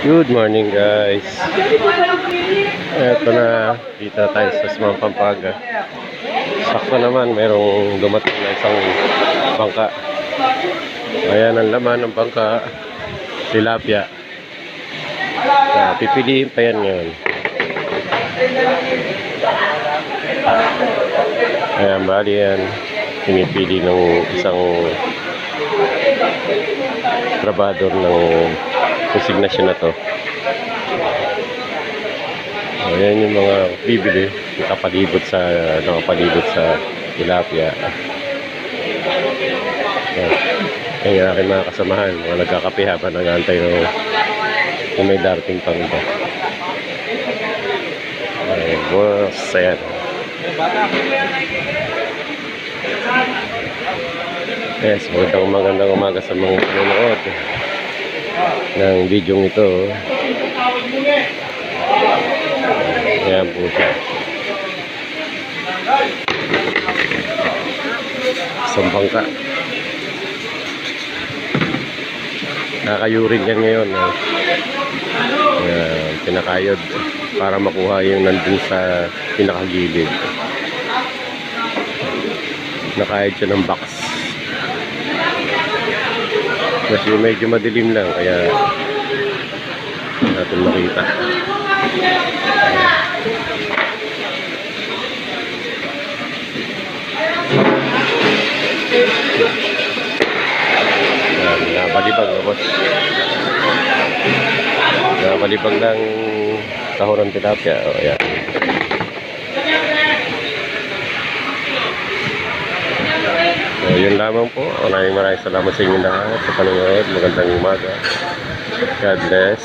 Good morning guys. Eto na, dito na tayo sa Smang Pampaga. Sakto naman, merong dumating na isang bangka. Ayan ang laman ng bangka, tilapia. Ah, pipiliin pa yan ngayon. Ayan, bali yan. Pinipili ng isang trabador ng consignation na to. Ayan yung mga bibili, nakapalibot sa nakapalibot sa tilapia. Ayan. Ayan yung aking mga kasamahan, mga nagkakape habang nag-aantay ng kung may darating pang iba. Ayan, boss, ayan. Yes, magandang magandang umaga sa mga nanonood ng video ito. Ayan po siya. Isang bangka. Nakakayurin yan ngayon. ah. Ayan, pinakayod para makuha yung nandun sa pinakagilid. Nakayod siya ng box. Kasi medyo madilim lang kaya natin makita. Nabalibag na boss. Nabalibag ng tahon ng tilapia. O, yan. So, yun lamang po. Maraming maraming salamat sa inyo lahat sa panonood. Magandang umaga. God bless.